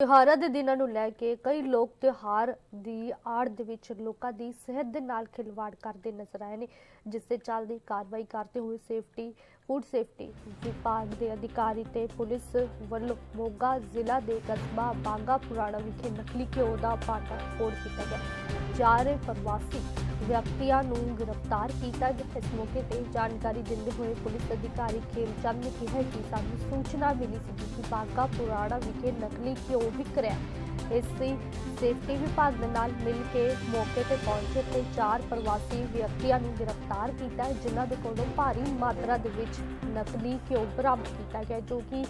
ਤਿਉਹਾਰਾਂ ਦੇ ਦਿਨਾਂ ਨੂੰ ਲੈ ਕੇ ਕਈ ਲੋਕ ਤਿਉਹਾਰ ਦੀ ਆੜ ਦੇ ਵਿੱਚ ਲੋਕਾਂ ਦੀ ਸਿਹਤ ਦੇ ਨਾਲ ਖਿਲਵਾੜ ਕਰਦੇ ਨਜ਼ਰ ਆਏ ਨੇ, ਜਿਸ ਦੇ ਚੱਲਦੀ ਕਾਰਵਾਈ ਕਰਦੇ ਹੋਏ ਸੇਫਟੀ, ਫੂਡ ਸੇਫਟੀ ਵਿਭਾਗ ਦੇ ਅਧਿਕਾਰੀ ਤੇ ਪੁਲਿਸ ਵੱਲੋਂ ਮੋਗਾ ਜ਼ਿਲ੍ਹਾ ਦੇ ਕਸਬਾ ਬਾਗਾ ਪੁਰਾਣਾ ਵਿਖੇ ਨਕਲੀ ਘਿਓ ਦਾ ਪਾਟਾ ਫੋੜ ਕੀਤਾ ਗਿਆ। ਚਾਰੇ ਪ੍ਰਵਾਸੀ ਵਿਅਕਤੀਆਂ ਨੂੰ ਗ੍ਰਿਫਤਾਰ ਕੀਤਾ ਗਿਆ ਇਸ ਮੌਕੇ ਤੇ ਜਾਣਕਾਰੀ ਦਿੰਦੇ ਹੋਏ ਪੁਲਿਸ ਅਧਿਕਾਰੀ ਖੇਮਚੰਦ ਨੇ ਕਿਹਾ ਕਿ ਸਾਨੂੰ ਸੂਚਨਾ ਮਿਲੀ ਸੀ ਕਿ ਬਾਗਾ ਪੁਰਾਣਾ ਵਿਖੇ ਨਕਲੀ ਘਿਓ ਵਿਕ ਰਿਹਾ ਇਸ ਦੀ ਸੇਫਟੀ ਵਿਭਾਗ ਦੇ ਨਾਲ ਮਿਲ ਕੇ ਮੌਕੇ ਤੇ ਪਹੁੰਚੇ ਤੇ ਚਾਰ ਪ੍ਰਵਾਸੀ ਵਿਅਕਤੀਆਂ ਨੂੰ ਗ੍ਰਿਫਤਾਰ ਕੀਤਾ ਹੈ, ਜਿਨ੍ਹਾਂ ਦੇ ਕੋਲੋਂ ਭਾਰੀ ਮਾਤਰਾ ਦੇ ਵਿੱਚ ਨਕਲੀ ਘਿਓ ਬਰਾਮਦ ਕੀਤਾ ਗਿਆ ਜੋ ਕਿ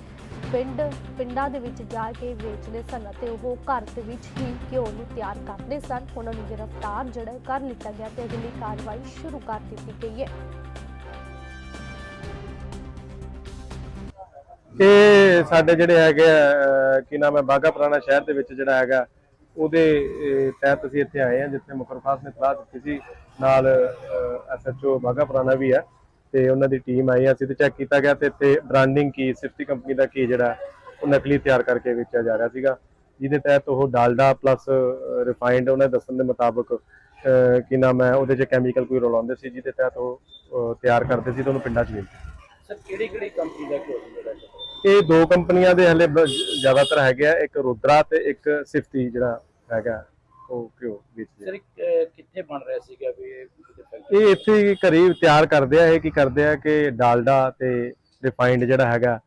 ਪਿੰਡ ਪਿੰਡਾਂ ਦੇ ਵਿੱਚ ਜਾ ਕੇ ਵੇਚਦੇ ਸਨ ਅਤੇ ਉਹ ਘਰ ਦੇ ਵਿੱਚ ਹੀ ਘਿਓ ਨੂੰ ਤਿਆਰ ਕਰਦੇ ਸਨ। ਉਹਨਾਂ ਨੂੰ ਗ੍ਰਿਫਤਾਰ ਜਿਹੜਾ ਕਰ ਲਿੱਤਾ ਗਿਆ ਤੇ ਅਗਲੀ ਕਾਰਵਾਈ ਸ਼ੁਰੂ ਕਰ ਦਿੱਤੀ ਗਈ ਹੈ। ਇਹ ਸਾਡੇ ਜਿਹੜੇ ਹੈਗੇ ਆ, ਅਹ, ਕੀ ਨਾਮ ਹੈ ਬਾਗਾ ਪੁਰਾਣਾ ਸ਼ਹਿਰ ਦੇ ਵਿੱਚ ਜਿਹੜਾ ਹੈਗਾ ਉਹਦੇ ਤਹਿਤ ਅਸੀਂ ਇੱਥੇ ਆਏ ਹਾਂ ਜਿੱਥੇ ਮੁਖਰ ਨੇ ਸਲਾਹ ਦਿੱਤੀ ਸੀ। ਨਾਲ ਐਸਐਚਓ ਬਾਗਾ ਪੁਰਾਣਾ ਵੀ ਹੈ। ਤੇ ਉਹਨਾਂ ਦੀ ਟੀਮ ਆਈ ਅਸੀਂ ਤੇ ਚੈੱਕ ਕੀਤਾ ਗਿਆ ਤੇ ਇੱਥੇ ਬ੍ਰਾਂਡਿੰਗ ਕੀ ਸਿਫਤੀ ਕੰਪਨੀ ਦਾ ਕੀ ਜਿਹੜਾ ਉਹ ਨਕਲੀ ਤਿਆਰ ਕਰਕੇ ਵੇਚਿਆ ਜਾ ਰਿਹਾ ਸੀਗਾ। ਜਿਹਦੇ ਤਹਿਤ ਉਹ ਡਾਲਡਾ ਪਲੱਸ ਰਿਫਾਈਨਡ ਉਹਨਾਂ ਦੇ ਦੱਸਣ ਦੇ ਮੁਤਾਬਕ ਕੀ ਨਾਮ ਹੈ ਉਹਦੇ 'ਚ ਕੈਮੀਕਲ ਕੋਈ ਰਲਾਉਂਦੇ ਸੀ ਜਿਹਦੇ ਤਹਿਤ ਉਹ ਤਿਆਰ ਕਰਦੇ ਸੀ ਤੇ ਉਹਨੂੰ ਪਿੰਡਾਂ 'ਚ ਵੇਚਦੇ ਸਰ ਕਿਹੜੀ ਕਿਹੜੀ ਕੰਪਨੀ ਦਾ ਘਿਓ ਸੀ ਜਿਹੜਾ ਇਹ? ਦੋ ਕੰਪਨੀਆਂ ਦੇ ਹਲੇ ਜ਼ਿਆਦਾਤਰ ਹੈਗੇ ਆ ਇੱਕ ਰੁਦਰਾ ਤੇ ਇੱਕ ਸਿਫਤੀ ਜਿਹੜਾ ਹੈਗਾ। ਉਹ ਕਿਉਂ ਸਰ ਆ। ਕਿੱਥੇ ਬਣ ਰਿਹਾ ਸੀਗਾ ਵੀ ਇਹ ਕਿਤੇ factory? ਇਹ ਇੱਥੇ ਹੀ ਘਰੇ ਹੀ ਤਿਆਰ ਕਰਦੇ ਆ ਇਹ ਕੀ ਕਰਦੇ ਆ ਕਿ ਡਾਲਡਾ ਤੇ ਰਿਫਾਈਨਡ ਜਿਹੜਾ ਹੈਗਾ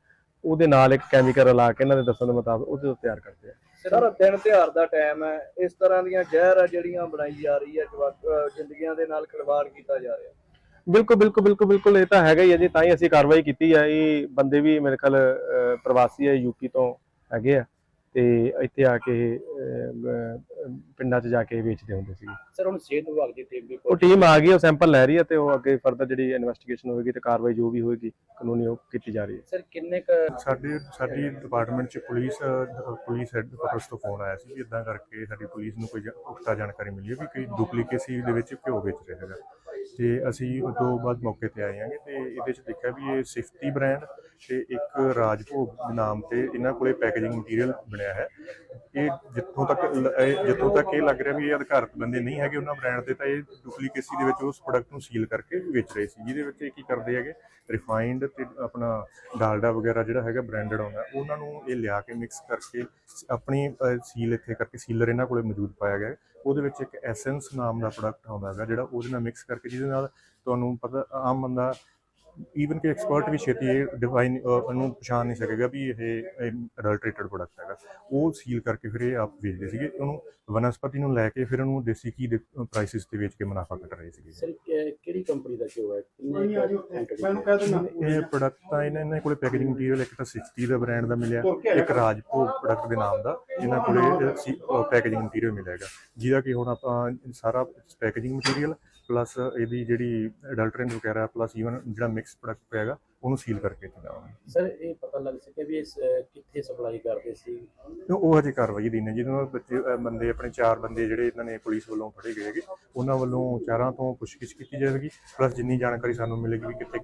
ਉਹਦੇ ਨਾਲ ਇੱਕ ਕੈਮੀਕਲ ਰਲਾ ਕੇ ਇਹਨਾਂ ਦੇ ਦੱਸਣ ਦੇ ਮੁਤਾਬਕ ਉਹਦੇ ਤੋਂ ਤਿਆਰ ਕਰਦੇ ਆ। ਸਰ ਦਿਨ ਤਿਉਹਾਰ ਦਾ ਟਾਈਮ ਹੈ। ਇਸ ਤਰ੍ਹਾਂ ਦੀਆਂ ਜ਼ਹਿਰ ਆ ਜਿਹੜੀਆਂ ਬਣਾਈ ਜਾ ਰਹੀ ਹੈ ਜਵਾਕ ਅਹ ਜ਼ਿੰਦਗੀਆਂ ਦੇ ਨਾਲ ਖਿਲਵਾੜ ਕੀਤਾ ਜਾ ਰਿਹਾ। ਬਿਲਕੁਲ ਬਿਲਕੁਲ ਬਿਲਕੁਲ ਬਿਲਕੁਲ ਇਹ ਤਾਂ ਹੈਗਾ ਹੀ ਹੈ ਜੀ ਤਾਂ ਹੀ ਅਸੀਂ ਕਾਰਵਾਈ ਕੀਤੀ ਹੈ ਇਹ ਬੰਦੇ ਵੀ ਮੇਰੇ ਖਿਆਲ ਅਹ, ਪ੍ਰਵਾਸੀ ਹੈ ਯੂਪੀ ਤੋਂ ਹੈਗੇ ਆ। ਤੇ ਇੱਥੇ ਆ ਕੇ ਇਹ, ਪਿੰਡਾਂ 'ਚ ਜਾ ਕੇ ਵੇਚਦੇ ਹੁੰਦੇ ਸੀ ਸਰ ਹੁਣ ਸਿਹਤ ਵਿਭਾਗ ਦੀ ਟੀਮ ਵੀ ਉਹ ਟੀਮ ਆ ਗਈ ਉਹ ਸੈਂਪਲ ਲੈ ਰਹੀ ਹੈ ਤੇ ਉਹ ਅੱਗੇ ਫਰਦਰ ਜਿਹੜੀ ਇਨਵੈਸਟੀਗੇਸ਼ਨ ਹੋਵੇਗੀ ਤੇ ਕਾਰਵਾਈ ਜੋ ਵੀ ਹੋਏਗੀ ਕਾਨੂੰਨੀ ਉਹ ਕੀਤੀ ਜਾ ਰਹੀ ਹੈ। ਸਰ ਕਿੰਨੇ ਕ ਸਾਡੇ ਸਾਡੀ ਡਿਪਾਰਟਮੈਂਟ ਚ ਪੁਲਿਸ ਪੁਲਿਸ ਹੈਡਕੁਆਟਰਸ ਤੋਂ ਫੋਨ ਆਇਆ ਸੀ ਵੀ ਇਦਾਂ ਕਰਕੇ ਸਾਡੀ ਪੁਲਿਸ ਨੂੰ ਕੋਈ ਉਕਤਾ ਜਾਣਕਾਰੀ ਮਿਲੀ ਹੈ ਵੀ ਕੋਈ ਡੁਪਲੀਕੇਸੀ ਦੇ ਵਿੱਚ ਘਿਓ ਵੇਚ ਰਿਹਾ ਹੈਗਾ। ਤੇ ਅਸੀਂ ਉਹ ਤੋਂ ਬਾਅਦ ਮੌਕੇ ਤੇ ਆਏ ਹਾਂਗੇ ਤੇ ਇਹਦੇ ਚ ਦੇਖਿਆ ਵੀ ਇਹ ਸਿਫਤੀ ਬ੍ਰਾਂਡ ਤੇ ਇੱਕ ਰਾਜਭੋਗ ਨਾਮ ਤੇ ਇਹਨਾਂ ਕੋਲੇ ਪੈਕੇਜਿੰਗ ਮਟੀਰੀਅਲ ਬਣਿਆ ਹੈ। ਇਹ ਜਿੱਥੋਂ ਤੱਕ ਲ- ਇਹ ਜਿੱਥੋਂ ਤੱਕ ਇਹ ਲੱਗ ਰਿਹਾ ਵੀ ਇਹ ਅਧਿਕਾਰਤ ਬੰਦੇ ਨਹੀਂ ਹੈਗੇ ਉਹਨਾਂ ਬ੍ਰਾਂਡ ਦੇ ਤਾਂ ਇਹ ਡੁਪਲੀਕੇਸੀ ਦੇ ਵਿੱਚ ਉਸ ਪ੍ਰੋਡਕਟ ਨੂੰ ਸੀਲ ਕਰਕੇ ਵੇਚ ਰਹੇ ਸੀ, ਜਿਹਦੇ ਵਿੱਚ ਇਹ ਕੀ ਕਰਦੇ ਹੈਗੇ ਰਿਫਾਈਨਡ ਤੇ ਆਪਣਾ ਡਾਲਡਾ ਵਗੈਰਾ ਜਿਹੜਾ ਹੈਗਾ ਬ੍ਰਾਂਡਡ ਆਉਂਦਾ, ਉਹਨਾਂ ਨੂੰ ਇਹ ਲਿਆ ਕੇ ਮਿਕਸ ਕਰਕੇ ਆਪਣੀ ਸੀਲ ਇੱਥੇ ਕਰਕੇ ਸੀਲਰ ਇਹਨਾਂ ਕੋਲੇ ਮੌਜੂਦ ਪਾਇਆ ਗਿਆ ਹੈ। ਉਹਦੇ ਵਿੱਚ ਇੱਕ ਐਸੈਂਸ ਨਾਮ ਦਾ ਪ੍ਰੋਡਕਟ ਆਉਂਦਾ ਹੈਗਾ, ਜਿਹੜਾ ਉਹਦੇ ਨਾਲ ਮਿਕਸ ਕਰਕੇ ਜਿਹਦੇ ਨਾਲ ਤੁਹਾਨੂੰ ਪਤਾ ਆਮ ਬੰਦਾ ਈਵਨ ਕਿ ਐਕਸਪਰਟ ਵੀ ਛੇਤੀ ਇਹ ਡਿਫਾਈਨ ਉਹਨੂੰ ਪਛਾਣ ਨਹੀਂ ਸਕੇਗਾ ਵੀ ਇਹ ਅਡਲਟਰੇਟਡ ਪ੍ਰੋਡਕਟ ਹੈਗਾ। ਉਹ ਸੀਲ ਕਰਕੇ ਫਿਰ ਇਹ ਆਪ ਵੇਚਦੇ ਸੀਗੇ। ਉਹਨੂੰ ਵਨਸਪਤੀ ਨੂੰ ਲੈ ਕੇ ਫਿਰ ਉਹਨੂੰ ਦੇਸੀ ਘੀ ਦੇ ਪ੍ਰਾਈਸਿਸ ਤੇ ਵੇਚ ਕੇ ਮੁਨਾਫਾ ਕੱਢ ਰਹੇ ਸੀਗੇ। ਸਰ ਕਿ- ਕਿਹੜੀ ਕੰਪਨੀ ਦਾ ਘਿਓ ਹੈ? ਕਿੰਨੇ ਕੁ ਇਹ ਪ੍ਰੋਡਕਟ ਤਾਂ ਇਹਨਾਂ ਇਹਨਾਂ ਕੋਲੇ ਪੈਕੇਜਿੰਗ ਮਟੀਰੀਅਲ ਇੱਕ ਤਾਂ 60 ਦਾ ਬ੍ਰਾਂਡ ਦਾ ਮਿਲਿਆ ਇੱਕ ਰਾਜਪੂਤ ਪ੍ਰੋਡਕਟ ਦੇ ਨਾਮ ਦਾ ਇਹਨਾਂ ਕੋਲੇ ਪੈਕੇਜਿੰਗ ਮਟੀਰੀਅਲ ਮਿਲੇਗਾ ਜਿਹਦਾ ਕਿ ਹੁਣ ਆਪਾਂ ਸਾਰਾ ਪੈਕੇਜਿੰਗ ਮਟੀਰੀਅਲ ਪਲੱਸ ਇਹਦੀ ਜਿਹੜੀ ਅਡਲਟਰੈਂਟ ਵਗੈਰਾ ਪਲੱਸ ਈਵਨ ਜਿਹੜਾ ਮਿਕਸ ਪ੍ਰੋਡਕਟ ਪਿਆਗਾ ਉਹਨੂੰ ਸੀਲ ਕਰਕੇ ਚਲਾਵਾਂਗੇ ਸਰ ਇਹ ਪਤਾ ਲੱਗ ਸਕਿਆ ਵੀ ਇਸ ਅਹ, ਕਿੱਥੇ ਸਪਲਾਈ ਕਰਦੇ ਸੀ? ਤੇ ਉਹ ਹਜੇ ਕਾਰਵਾਈ ਦੀ ਨੇ ਜਿਹਦੇ ਨਾਲ ਬੱਚੇ ਬੰਦੇ ਆਪਣੇ ਚਾਰ ਬੰਦੇ ਜਿਹੜੇ ਇਹਨਾਂ ਨੇ ਪੁਲਿਸ ਵੱਲੋਂ ਫੜੇ ਗਏ ਹੈਗੇ ਉਹਨਾਂ ਵੱਲੋਂ ਚਾਰਾਂ ਤੋਂ ਪੁੱਛਗਿੱਛ ਕੀਤੀ ਜਾਵੇਗੀ ਪਲੱਸ ਜਿੰਨੀ ਜਾਣਕਾਰੀ ਸਾਨੂੰ ਮਿਲੇਗੀ ਵੀ ਕਿੱਥੇ